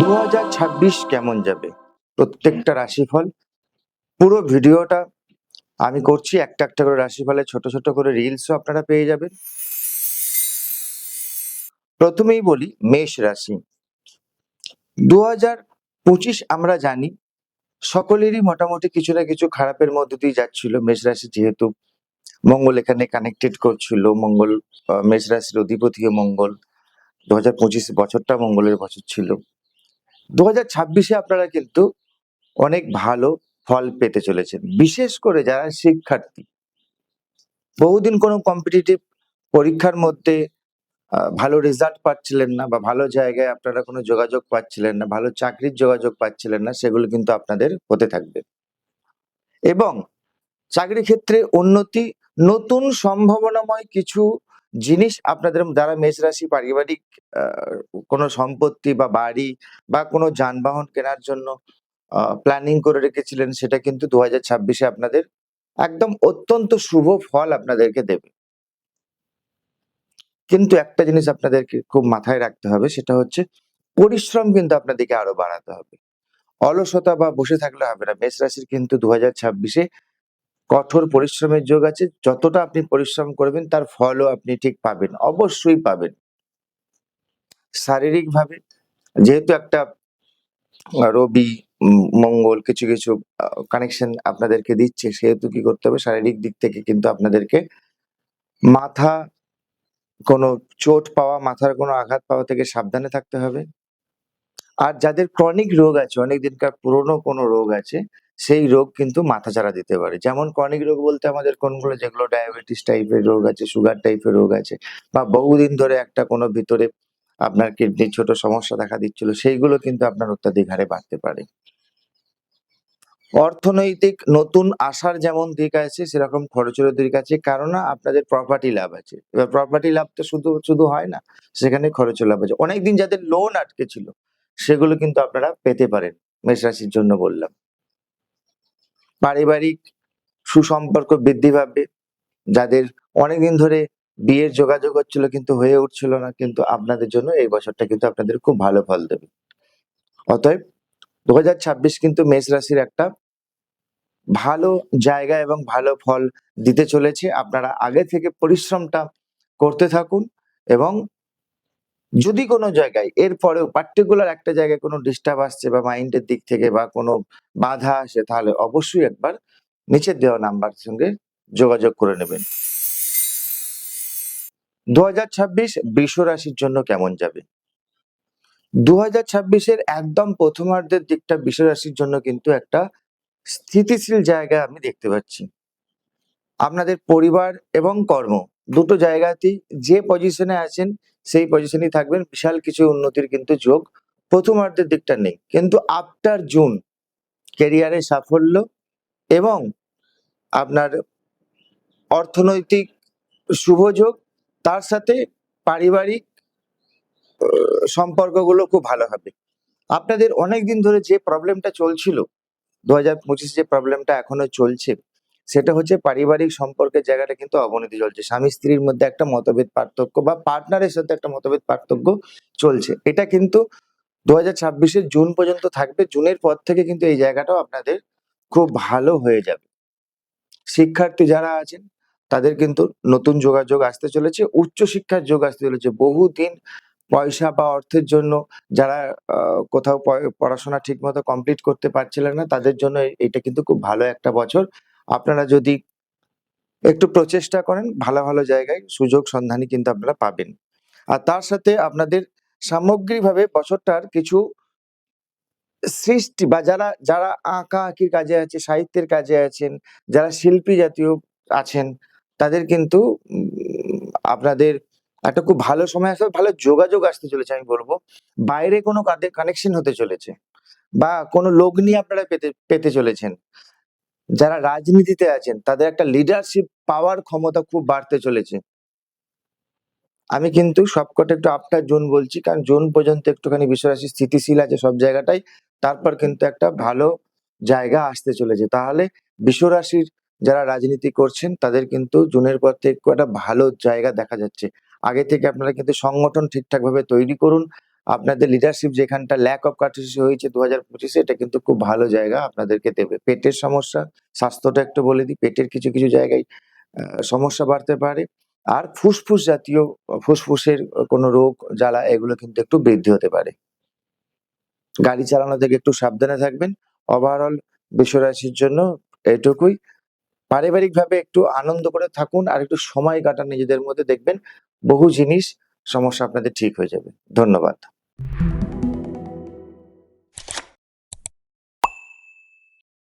দু হাজার ছাব্বিশ কেমন যাবে? প্রত্যেকটা রাশিফল। পুরো ভিডিওটা আমি করছি একটা একটা করে রাশিফলে, ছোট ছোট করে রিলসও আপনারা পেয়ে যাবেন। প্রথমেই বলি, মেষ রাশি। দু পঁচিশ আমরা জানি, সকলেরই মোটামুটি কিছু না কিছু খারাপের মধ্যে দিয়ে যাচ্ছিল মেষ রাশি যেহেতু। মঙ্গল এখানে কানেক্টেড করছিল, মঙ্গল মেষ রাশির অধিপতিও মঙ্গল। দু হাজার পঁচিশ বছরটা মঙ্গলের বছর ছিল। দু ছাব্বিশে আপনারা কিন্তু অনেক ভালো ফল পেতে চলেছেন। বিশেষ করে যারা শিক্ষার্থী। বহুদিন কোনো কম্পিটিটিভ পরীক্ষার মধ্যে ভালো রেজাল্ট পাচ্ছিলেন না বা ভালো জায়গায় আপনারা কোনো যোগাযোগ পাচ্ছিলেন না, ভালো চাকরির যোগাযোগ পাচ্ছিলেন না, সেগুলো কিন্তু আপনাদের হতে থাকবে। এবং চাকরি ক্ষেত্রে উন্নতি, নতুন সম্ভাবনাময় কিছু জিনিস আপনাদের যারা মেষ রাশি পারিবারিক কোনো সম্পত্তি বা বাড়ি বা কোনো যানবাহন কেনার জন্য প্ল্যানিং করে রেখেছিলেন, সেটা কিন্তু দু হাজার ছাব্বিশে আপনাদের একদম অত্যন্ত শুভ ফল আপনাদেরকে দেবে। কিন্তু একটা জিনিস আপনাদেরকে খুব মাথায় রাখতে হবে, সেটা হচ্ছে পরিশ্রম কিন্তু আপনাদেরকে আরও বাড়াতে হবে। অলসতা বা বসে থাকলে হবে না। মেষ রাশির কিন্তু দু হাজার ছাব্বিশে কঠোর পরিশ্রমের যোগ আছে। যতটা আপনি পরিশ্রম করবেন, তার ফলও আপনি ঠিক পাবেন, অবশ্যই পাবেন। শারীরিকভাবে, যেহেতু একটা রবি মঙ্গল কিছু কিছু কানেকশন আপনাদেরকে দিচ্ছে, সেহেতু কি করতে হবে? শারীরিক দিক থেকে কিন্তু আপনাদেরকে মাথা কোনো চোট পাওয়া, মাথার কোনো আঘাত পাওয়া থেকে সাবধানে থাকতে হবে। আর যাদের ক্রনিক রোগ আছে, অনেক দিনকার পুরনো কোনো রোগ আছে সেই রোগ কিন্তু মাথাচাড়া দিতে পারে। যেমন ক্রনিক রোগ বলতে আমাদের কোনগুলো? যেগুলো ডায়াবেটিস টাইপের রোগ আছে সুগার টাইপের রোগ আছে, বা বহুদিন ধরে একটা কোনো ভিতরে আপনার কিডনির ছোট সমস্যা দেখা দিচ্ছিল, সেইগুলো কিন্তু আপনার অত্যাধিক হারে বাড়তে পারে। অর্থনৈতিক নতুন আসার যেমন দিক আছে, সেরকম খরচেরও দিক আছে, কারণ আপনাদের প্রপার্টি লাভ আছে। এবার প্রপার্টি লাভ তো শুধু শুধু হয় না, সেখানে খরচের লাভ আছে। অনেকদিন যাদের লোন আটকে ছিল, সেগুলো কিন্তু আপনারা পেতে পারেন মেষ রাশির জন্য বললাম। পারিবারিক সুসম্পর্ক বৃদ্ধি পাবে। যাদের অনেকদিন ধরে বিয়ের যোগাযোগ হচ্ছিল কিন্তু হয়ে উঠছিল না, কিন্তু আপনাদের জন্য এই বছরটা কিন্তু আপনাদের খুব ভালো ফল দেবে। অতএব দু হাজার ছাব্বিশ কিন্তু মেষ রাশির একটা ভালো জায়গা এবং ভালো ফল দিতে চলেছে। আপনারা আগে থেকে পরিশ্রমটা করতে থাকুন এবং যদি কোনো জায়গায়, এরপরেও পার্টিকুলার একটা জায়গায় কোনো ডিস্টার্ব আসছে বা মাইন্ডের দিক থেকে বা কোনো বাধা আসে, তাহলে অবশ্যই একবার নিচের দেওয়া নাম্বার সঙ্গে যোগাযোগ করে নেবেন। দু হাজার ছাব্বিশ বৃষ রাশির জন্য কেমন যাবে? দু হাজার ছাব্বিশের একদম প্রথমার্ধের দিকটা বৃষ রাশির জন্য কিন্তু একটা স্থিতিশীল জায়গা আমি দেখতে পাচ্ছি। আপনাদের পরিবার এবং কর্ম দুটো জায়গাতেই যে পজিশনে আছেন, সেই পজিশনেই থাকবেন। বিশাল কিছু উন্নতির কিন্তু যোগ প্রথমার্ধের দিকটা নেই। কিন্তু আফটার জুন ক্যারিয়ারে সাফল্য এবং আপনার অর্থনৈতিক শুভযোগ তার সাথে পারিবারিক সম্পর্কগুলো খুব ভালো হবে। আপনাদের অনেক দিন ধরে যে প্রবলেমটা চলছিল, দু হাজার পঁচিশে যে প্রবলেমটা এখনও চলছে সেটা হচ্ছে পারিবারিক সম্পর্কের জায়গাটা কিন্তু অবনতি চলছে। স্বামী স্ত্রীর মধ্যে একটা মতভেদ পার্থক্য বা পার্টনারের সাথে একটা মতভেদ পার্থক্য চলছে। এটা কিন্তু দু হাজার জুন পর্যন্ত থাকবে। জুনের পর থেকে কিন্তু এই জায়গাটাও আপনাদের খুব ভালো হয়ে যাবে। শিক্ষার্থী যারা আছেন, তাদের কিন্তু নতুন যোগাযোগ আসতে চলেছে। উচ্চ শিক্ষার যোগ আসতে চলেছে। বহুদিন পয়সা বা অর্থের জন্য যারা কোথাও পড়াশোনা ঠিক মতো কমপ্লিট করতে পারছিলেন না, তাদের জন্য এটা কিন্তু খুব ভালো একটা বছর। আপনারা যদি একটু প্রচেষ্টা করেন, ভালো ভালো জায়গায় সুযোগ সন্ধানী কিন্তু আপনারা পাবেন। আর তার সাথে আপনাদের সামগ্রিকভাবে বছরটার কিছু সৃষ্টি বা যারা যারা আঁকা আঁকির কাজে আছে, সাহিত্যের কাজে আছেন, যারা শিল্পী জাতীয় আছেন, তাদের কিন্তু আপনাদের একটা খুব ভালো সময় আসবে, ভালো যোগাযোগ আসতে চলেছে আমি বলব। বাইরে কোনো কাদের কানেকশন হতে চলেছে বা কোনো লোক নিয়ে আপনারা পেতে পেতে চলেছেন। যারা রাজনীতিতে আছেন, তাদের একটা লিডারশিপ পাওয়ার ক্ষমতা খুব বাড়তে চলেছে। আমি কিন্তু সবকটা একটু আফটার জুন বলছি, কারণ জুন পর্যন্ত একটুখানি বিশ্বরাশি স্থিতিশীল আছে সব জায়গাটাই, তারপর কিন্তু একটা ভালো জায়গা আসতে চলেছে। তাহলে বিশ্বরাশির যারা রাজনীতি করছেন, তাদের কিন্তু জুনের পর থেকে একটা ভালো জায়গা দেখা যাচ্ছে। আগে থেকে আপনারা কিন্তু সংগঠন ঠিকঠাক ভাবে তৈরি করুন আপনাদের লিডারশিপ যেখানটা ল্যাক অফ কার্টিসি হয়েছে দু হাজার পঁচিশে, এটা কিন্তু খুব ভালো জায়গা আপনাদেরকে দেবে। পেটের সমস্যা, স্বাস্থ্যটা একটু বলে দিই, পেটের কিছু কিছু জায়গায় সমস্যা বাড়তে পারে। আর ফুসফুস জাতীয়, ফুসফুসের কোনো রোগ, জ্বালা, এগুলো কিন্তু একটু বৃদ্ধি হতে পারে। গাড়ি চালানো থেকে একটু সাবধানে থাকবেন। ওভারঅল বিশ্বরাশির জন্য এটুকুই। পারিবারিকভাবে একটু আনন্দ করে থাকুন আর একটু সময় কাটান নিজেদের মধ্যে। দেখবেন বহু জিনিস সমস্যা আপনাদের ঠিক হয়ে যাবে। ধন্যবাদ।